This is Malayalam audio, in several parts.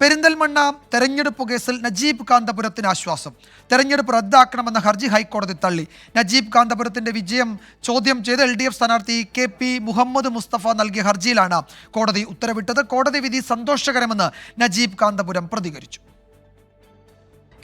പെരിന്തൽമണ്ണ തെരഞ്ഞെടുപ്പ് കേസിൽ നജീബ് കാന്തപുരത്തിന് ആശ്വാസം. തെരഞ്ഞെടുപ്പ് റദ്ദാക്കണമെന്ന ഹർജി ഹൈക്കോടതി തള്ളി. നജീബ് കാന്തപുരത്തിന്റെ വിജയം ചോദ്യം ചെയ്ത് എൽ ഡി എഫ് സ്ഥാനാർത്ഥി കെ പി മുഹമ്മദ് മുസ്തഫ നൽകിയ ഹർജിയിലാണ് കോടതി ഉത്തരവിട്ടത്. കോടതി വിധി സന്തോഷകരമെന്ന് നജീബ് കാന്തപുരം പ്രതികരിച്ചു.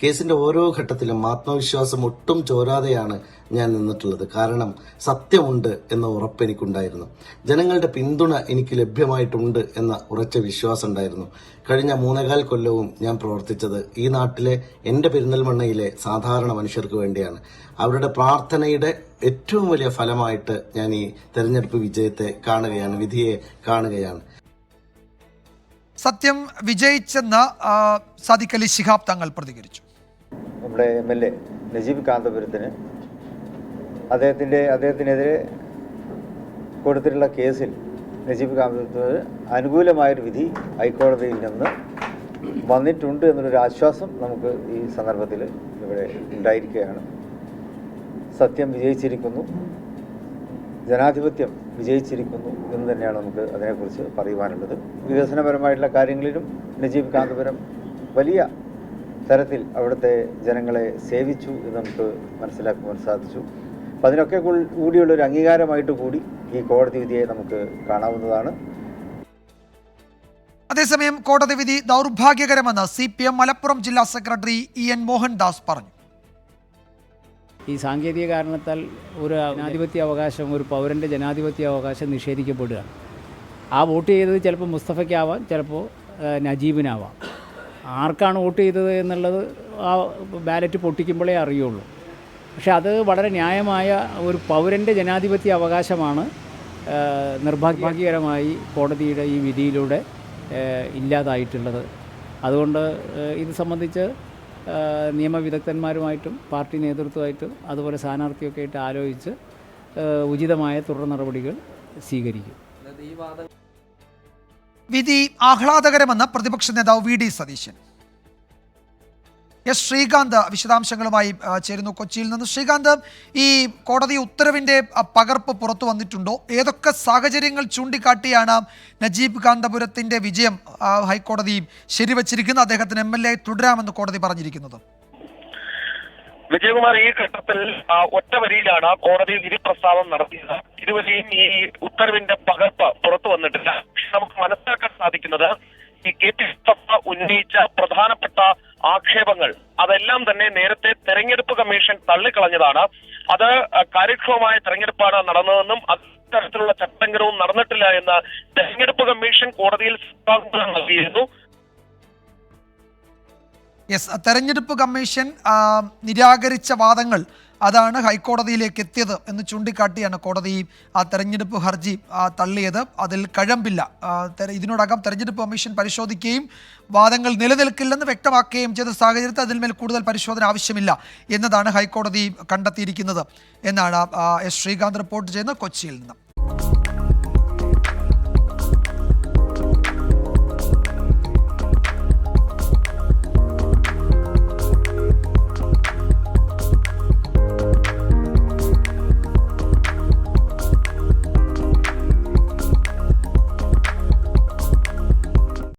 കേസിന്റെ ഓരോ ഘട്ടത്തിലും ആത്മവിശ്വാസം ഒട്ടും ചോരാതെയാണ് ഞാൻ നിന്നിട്ടുള്ളത്. കാരണം സത്യമുണ്ട് എന്ന ഉറപ്പ് എനിക്കുണ്ടായിരുന്നു. ജനങ്ങളുടെ പിന്തുണ എനിക്ക് ലഭ്യമായിട്ടുണ്ട് എന്ന ഉറച്ച വിശ്വാസം ഉണ്ടായിരുന്നു. കഴിഞ്ഞ മൂന്നേകാൽ കൊല്ലവും ഞാൻ പ്രവർത്തിച്ചത് ഈ നാട്ടിലെ എന്റെ പെരിന്തൽമണ്ണയിലെ സാധാരണ മനുഷ്യർക്ക് വേണ്ടിയാണ്. അവരുടെ പ്രാർത്ഥനയുടെ ഏറ്റവും വലിയ ഫലമായിട്ട് ഞാൻ ഈ തെരഞ്ഞെടുപ്പ് വിജയത്തെ കാണുകയാണ് വിധിയെ കാണുകയാണ്. സത്യം വിജയിച്ചെന്ന് സാദിഖലി സാദിഖ് ശിഹാബ് തങ്ങൾ പ്രതികരിച്ചു. നമ്മുടെ എം എൽ എ നജീബ് കാന്തപുരത്തിന് അദ്ദേഹത്തിന്റെ അദ്ദേഹത്തിനെതിരെ കൊടുത്തിട്ടുള്ള കേസിൽ നജീബ് കാന്തപുരത്തിന് അനുകൂലമായൊരു വിധി ഹൈക്കോടതിയിൽ നിന്ന് വന്നിട്ടുണ്ട് എന്നുള്ളൊരു ആശ്വാസം നമുക്ക് ഈ സന്ദർഭത്തിൽ ഇവിടെ ഉണ്ടായിരിക്കുകയാണ്. സത്യം വിജയിച്ചിരിക്കുന്നു. ജനാധിപത്യം വിജയിച്ചിരിക്കുന്നു എന്ന് തന്നെയാണ് നമുക്ക് അതിനെക്കുറിച്ച് പറയുവാനുള്ളത്. വികസനപരമായിട്ടുള്ള കാര്യങ്ങളിലും നജീബ് കാന്തപുരം വലിയ തരത്തിൽ അവിടുത്തെ ജനങ്ങളെ സേവിച്ചു എന്ന് നമുക്ക് മനസ്സിലാക്കുവാൻ സാധിച്ചു. അപ്പം അതിനൊക്കെ കൂടിയുള്ളൊരു അംഗീകാരമായിട്ട് കൂടി ഈ കോടതി വിധിയെ നമുക്ക് കാണാവുന്നതാണ്. അതേസമയം കോടതി വിധി ദൗർഭാഗ്യകരമെന്ന് സി പി എം മലപ്പുറം ജില്ലാ സെക്രട്ടറി ഇ എൻ മോഹൻദാസ് പറഞ്ഞു. ഈ സാങ്കേതിക കാരണത്താൽ ഒരു ജനാധിപത്യ അവകാശം ഒരു പൗരന്റെ ജനാധിപത്യ അവകാശം നിഷേധിക്കപ്പെടുകയാണ്. ആ വോട്ട് ചെയ്തത് ചിലപ്പോൾ മുസ്തഫയ്ക്കാവാം ചിലപ്പോൾ നജീബിനാവാം. ആർക്കാണ് വോട്ട് ചെയ്തത് എന്നുള്ളത് ആ ബാലറ്റ് പൊട്ടിക്കുമ്പോഴേ അറിയുള്ളൂ. പക്ഷെ അത് വളരെ ന്യായമായ ഒരു പൗരന്റെ ജനാധിപത്യ അവകാശമാണ് നിർഭാഗ്യകരമായി കോടതിയുടെ ഈ വിധിയിലൂടെ ഇല്ലാതായിട്ടുള്ളത്. അതുകൊണ്ട് ഇത് സംബന്ധിച്ച് നിയമവിദഗ്ധന്മാരുമായിട്ടും പാർട്ടി നേതൃത്വമായിട്ടും അതുപോലെ സ്ഥാനാർത്ഥിയൊക്കെ ആയിട്ട് ആലോചിച്ച് ഉചിതമായ തുടർ നടപടികൾ സ്വീകരിക്കും. വിധി ആഹ്ലാദകരമെന്ന് പ്രതിപക്ഷ നേതാവ് V D Satheesan. S Sreekanth വിശദാംശങ്ങളുമായി ചേരുന്നു കൊച്ചിയിൽ നിന്ന്. ശ്രീകാന്ത് ഈ കോടതി ഉത്തരവിന്റെ ആ, പകർപ്പ് പുറത്തു വന്നിട്ടുണ്ടോ? ഏതൊക്കെ സാഹചര്യങ്ങൾ ചൂണ്ടിക്കാട്ടിയാണ് നജീബ് കാന്തപുരത്തിന്റെ വിജയം ഹൈക്കോടതി ശരിവച്ചിരിക്കുന്നത്? അദ്ദേഹത്തിന് എം എൽ എ തുടരാമെന്ന് കോടതി പറഞ്ഞിരിക്കുന്നത്. വിജയകുമാർ ഈ ഘട്ടത്തിൽ ഒറ്റ വരിയിലാണ് കോടതി വിധി പ്രസ്താവം നടത്തിയത്. ഇതുവരെയും ഈ ഉത്തരവിന്റെ പകർപ്പ് പുറത്തു വന്നിട്ടില്ല. നമുക്ക് മനസ്സിലാക്കാൻ സാധിക്കുന്നത് ഈ കെ പി ഉന്നയിച്ച പ്രധാനപ്പെട്ട ആക്ഷേപങ്ങൾ. അതെല്ലാം തന്നെ നേരത്തെ തെരഞ്ഞെടുപ്പ് കമ്മീഷൻ തള്ളിക്കളഞ്ഞതാണ്. അത് കാര്യക്ഷമമായ തെരഞ്ഞെടുപ്പാണ് നടന്നതെന്നും അത്തരത്തിലുള്ള ചട്ടങ്കരവും നടന്നിട്ടില്ല എന്ന് തെരഞ്ഞെടുപ്പ് കമ്മീഷൻ കോടതിയിൽ നൽകിയിരുന്നു. യെസ് തെരഞ്ഞെടുപ്പ് കമ്മീഷൻ നിരാകരിച്ച വാദങ്ങൾ അതാണ് ഹൈക്കോടതിയിലേക്ക് എത്തിയത് എന്ന് ചൂണ്ടിക്കാട്ടിയാണ് കോടതി ആ തെരഞ്ഞെടുപ്പ് ഹർജി തള്ളിയത്. അതിൽ കഴമ്പില്ല. ഇതിനോടകം തെരഞ്ഞെടുപ്പ് കമ്മീഷൻ പരിശോധിക്കുകയും വാദങ്ങൾ നിലനിൽക്കില്ലെന്ന് വ്യക്തമാക്കുകയും ചെയ്ത സാഹചര്യത്തിൽ അതിന്മേൽ കൂടുതൽ പരിശോധന ആവശ്യമില്ല എന്നതാണ് ഹൈക്കോടതി കണ്ടെത്തിയിരിക്കുന്നത് എന്നാണ് എസ് ശ്രീകാന്ത് റിപ്പോർട്ട് ചെയ്യുന്നത് കൊച്ചിയിൽ നിന്ന്.